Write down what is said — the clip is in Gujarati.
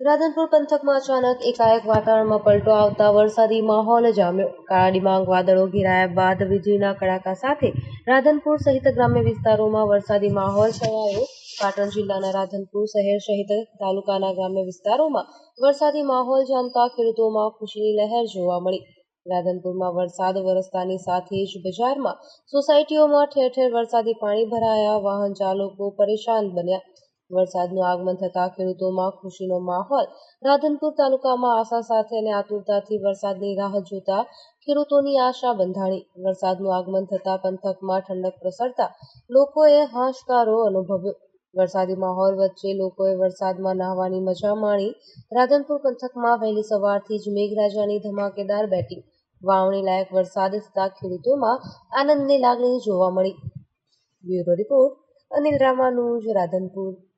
રાધનપુર પંથકમાં અચાનક એકાએક વાતાવરણમાં પલટો આવતા વરસાદી માહોલ જામ્યો. કાળા ડિબાંગ વાદળો ઘેરાયા બાદ વીજળીના કડાકા સાથે રાધનપુર સહિત ગ્રામ્ય વિસ્તારોમાં વરસાદી માહોલ છવાયો. પાટણ જિલ્લાના રાધનપુર શહેર સહિત તાલુકાના ગ્રામ્ય વિસ્તારોમાં વરસાદી માહોલ જામતા ખેડૂતોમાં ખુશીની લહેર જોવા મળી. રાધનપુરમાં વરસાદ વરસતાની સાથે જ બજારમાં સોસાયટીઓમાં ઠેર ઠેર વરસાદી પાણી ભરાયા. વાહન ચાલકો પરેશાન બન્યા. વરસાદનું આગમન થતાં ખેડૂતોમાં ખુશીનો માહોલ. રાધનપુર તાલુકામાં આશા સાથે અને આતુરતાથી વરસાદની રાહ જોતા ખેડૂતોની આશા બંધાણી. વરસાદનું આગમન થતાં પંથકમાં ઠંડક પ્રસરતા લોકોએ હાશકારો અનુભવ્યો. વરસાદી માહોલ વચ્ચે લોકોએ વરસાદમાં નહાવાની મજા માણી. રાધનપુર પંથકમાં વહેલી સવારથી જ મેઘરાજાની ધમાકેદાર બેટિંગ. વાવણી લાયક વરસાદ થતાં ખેડૂતોમાં આનંદની લાગણી જોવા મળી. Bureau report Anil Ramanuj, Radhanpur.